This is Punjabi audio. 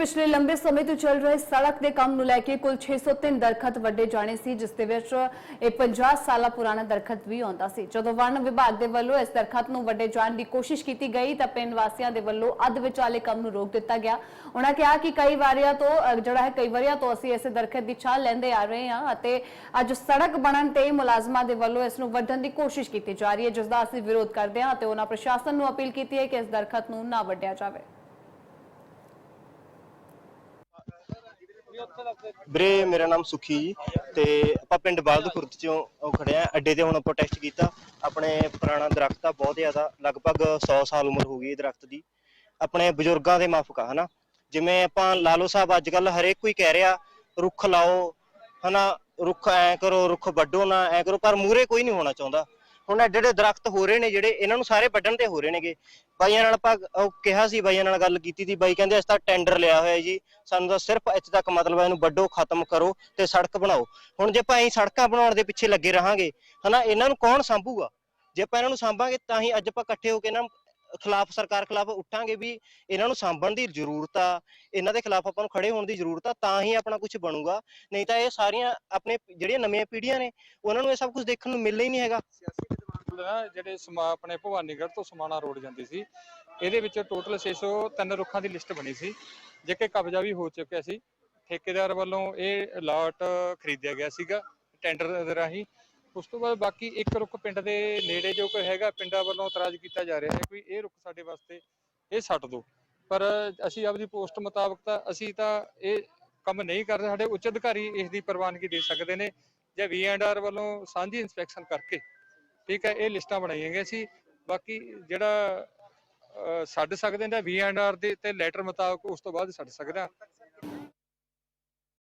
ਪਿਛਲੇ ਲੰਬੇ ਸਮੇਂ ਤੋਂ ਚੱਲ ਰਹੇ ਸੜਕ ਦੇ ਕੰਮ ਨੂੰ ਲੈ ਕੇ ਕੁੱਲ 603 ਦਰਖਤ ਵੱਡੇ ਜਾਣੇ ਸੀ, ਜਿਸ ਦੇ ਵਿੱਚ ਇਹ 50 ਸਾਲਾ ਪੁਰਾਣਾ ਦਰਖਤ ਵੀ ਆਉਂਦਾ ਸੀ। ਜਦੋਂ ਵਣ ਵਿਭਾਗ ਦੇ ਵੱਲੋਂ ਇਸ ਦਰਖਤ ਨੂੰ ਵੱਡੇ ਜਾਣ ਦੀ ਕੋਸ਼ਿਸ਼ ਕੀਤੀ ਗਈ, ਤਾਂ ਪਿੰਡ ਵਾਸੀਆਂ ਦੇ ਵੱਲੋਂ ਅੱਧ ਵਿਚਾਲੇ ਕੰਮ ਨੂੰ ਰੋਕ ਦਿੱਤਾ ਗਿਆ। ਉਹਨਾਂ ਕਿਹਾ ਕਿ ਕਈ ਵਾਰੀਆਂ ਤੋਂ ਜਿਹੜਾ ਹੈ, ਕਈ ਵਾਰੀਆਂ ਤੋਂ ਅਸੀਂ ਇਸ ਦਰਖਤ ਦੀ ਛਾਲ ਲੈਂਦੇ ਆ ਰਹੇ ਹਾਂ ਅਤੇ ਅੱਜ ਸੜਕ ਬਣਨ ਤੇ ਮੁਲਾਜ਼ਮਾਂ ਦੇ ਵੱਲੋਂ ਇਸ ਨੂੰ ਵੱਢਣ ਦੀ ਕੋਸ਼ਿਸ਼ ਕੀਤੀ ਜਾ ਰਹੀ ਹੈ, ਜਿਸ ਦਾ ਅਸੀਂ ਵਿਰੋਧ ਕਰਦੇ ਹਾਂ ਅਤੇ ਉਹਨਾਂ ਪ੍ਰਸ਼ਾਸਨ ਨੂੰ ਅਪੀਲ ਕੀਤੀ ਹੈ ਕਿ ਇਸ ਦਰਖਤ ਨੂੰ ਨਾ ਵੱਢਿਆ ਜਾਵੇ। ਵੀਰੇ, ਮੇਰਾ ਨਾਮ ਸੁਖੀ ਜੀ ਤੇ ਆਪਾਂ ਪਿੰਡ ਬਾਲਦ ਚੋਂ ਉਹ ਖੜੇ ਅੱਡੇ ਤੇ ਹੁਣ ਪ੍ਰੋਟੈਸਟ ਕੀਤਾ। ਆਪਣੇ ਪੁਰਾਣਾ ਦਰਖਤ ਆ, ਬਹੁਤ ਜ਼ਿਆਦਾ, ਲਗਭਗ 100 ਸਾਲ ਉਮਰ ਹੋ ਗਈ ਇਹ ਦਰਖਤ ਦੀ। ਆਪਣੇ ਬਜ਼ੁਰਗਾਂ ਦੇ ਮਾਫਕ ਆ, ਹਨਾ? ਜਿਵੇਂ ਆਪਾਂ ਲਾਲੋ ਸਾਹਿਬ ਅੱਜ ਕੱਲ ਹਰੇਕ ਕੋਈ ਕਹਿ ਰਿਹਾ, ਰੁੱਖ ਲਾਓ, ਹਨਾ? ਰੁੱਖ ਐ ਕਰੋ, ਰੁੱਖ ਵੱਢੋ ਨਾ, ਐ ਕਰੋ, ਪਰ ਮੂਰੇ ਕੋਈ ਨਹੀਂ ਹੋਣਾ ਚਾਹੁੰਦਾ। ਹੁਣ ਐਡੇ ਐਡੇ ਦਰਖਤ ਹੋ ਰਹੇ ਨੇ ਜਿਹੜੇ, ਇਹਨਾਂ ਨੂੰ ਸਾਰੇ ਵੱਢਣ ਤੇ ਹੋ ਰਹੇ ਨੇਗੇ। ਬਾਈਆਂ ਨਾਲ ਆਪਾਂ ਉਹ ਕਿਹਾ ਸੀ, ਬਾਈਆਂ ਨਾਲ ਗੱਲ ਕੀਤੀ ਸੀ, ਬਾਈ ਕਹਿੰਦੇ ਅਸੀਂ ਤਾਂ ਟੈਂਡਰ ਲਿਆ ਹੋਇਆ ਜੀ, ਸਾਨੂੰ ਤਾਂ ਸਿਰਫ ਇੱਥੇ ਤੱਕ ਮਤਲਬ ਹੈ ਇਹਨੂੰ ਵੱਢੋ, ਖਤਮ ਕਰੋ ਤੇ ਸੜਕ ਬਣਾਓ। ਹੁਣ ਜੇ ਆਪਾਂ ਐਂ ਸੜਕਾਂ ਬਣਾਉਣ ਦੇ ਪਿੱਛੇ ਲੱਗੇ ਰਹਾਂਗੇ, ਹਨਾ, ਇਹਨਾਂ ਨੂੰ ਕੌਣ ਸੰਭੂਗਾ? ਜੇ ਆਪਾਂ ਇਹਨਾਂ ਨੂੰ ਸੰਭਾਂਗੇ ਤਾਂ ਹੀ ਅੱਜ ਆਪਾਂ ਇਕੱਠੇ ਹੋ ਕੇ ਇਹਨਾਂ ਖਿਲਾਫ, ਸਰਕਾਰ ਖਿਲਾਫ ਉੱਠਾਂਗੇ ਵੀ ਇਹਨਾਂ ਨੂੰ ਸਾਂਭਣ ਦੀ ਜ਼ਰੂਰਤ ਆ, ਇਹਨਾਂ ਦੇ ਖਿਲਾਫ ਆਪਾਂ ਨੂੰ ਖੜੇ ਹੋਣ ਦੀ ਜ਼ਰੂਰਤ ਆ, ਤਾਂ ਹੀ ਆਪਣਾ ਕੁਝ ਬਣੂਗਾ। ਨਹੀਂ ਤਾਂ ਇਹ ਸਾਰੀਆਂ ਆਪਣੇ, ਜਿਹੜੀਆਂ ਨਵੀਆਂ ਪੀੜ੍ਹੀਆਂ ਨੇ, ਉਹਨਾਂ ਨੂੰ ਇਹ ਸਭ ਕੁਝ ਦੇਖਣ ਨੂੰ ਮਿਲਣਾ ਹੀ ਨਹੀਂ ਹੈਗਾ। ਨਾ ਜਿਹੜੇ ਸਮਾ ਆਪਣੇ ਭਵਾਨੀਗੜ੍ਹ ਤੋਂ ਸਮਾਣਾ ਰੋਡ ਜਾਂਦੀ ਸੀ, ਇਹਦੇ ਵਿੱਚ ਟੋਟਲ 603 ਰੁੱਖਾਂ ਦੀ ਲਿਸਟ ਬਣੀ ਸੀ, ਜੇ ਕਿ ਕਬਜ਼ਾ ਵੀ ਹੋ ਚੁੱਕਿਆ ਸੀ। ਠੇਕੇਦਾਰ ਵੱਲੋਂ ਇਹ ਲਾਟ ਖਰੀਦਿਆ ਗਿਆ ਸੀਗਾ ਟੈਂਡਰ ਦੇ ਰਾਹੀਂ। ਉਸ ਤੋਂ ਬਾਅਦ ਬਾਕੀ ਇੱਕ ਰੁੱਖ ਪਿੰਡ ਦੇ ਨੇੜੇ ਜੋ ਕੋਈ ਹੈਗਾ, ਪਿੰਡਾਂ ਵੱਲੋਂ ਇਤਰਾਜ਼ ਕੀਤਾ ਜਾ ਰਿਹਾ ਹੈ ਕੋਈ ਇਹ ਰੁੱਖ ਸਾਡੇ ਵਾਸਤੇ ਇਹ ਛੱਡ ਦਿਓ ਪਰ ਅਸੀਂ ਆਪਦੀ ਪੋਸਟ ਮੁਤਾਬਕ ਤਾਂ ਅਸੀਂ ਤਾਂ ਇਹ ਕੰਮ ਨਹੀਂ ਕਰਦੇ ਸਾਡੇ ਉੱਚ ਅਧਿਕਾਰੀ ਇਸ ਦੀ ਪ੍ਰਵਾਨਗੀ ਦੇ ਸਕਦੇ ਨੇ, ਜਾਂ ਵੀ ਐਂਡ ਆਰ ਵੱਲੋਂ ਸਾਂਝੀ ਇਨਸਪੈਕਸ਼ਨ ਕਰਕੇ ਠੀਕ ਹੈ, ਇਹ ਲਿਸਟਾਂ ਬਣਾਈਆਂ ਗਈਆਂ ਸੀ। ਬਾਕੀ ਜਿਹੜਾ ਛੱਡ ਸਕਦੇ ਨੇ ਵੀ ਐਂਡ ਆਰ ਦੇ ਤੇ ਲੈਟਰ ਮੁਤਾਬਕ ਉਸ ਤੋਂ ਬਾਅਦ ਛੱਡ ਸਕਦਾ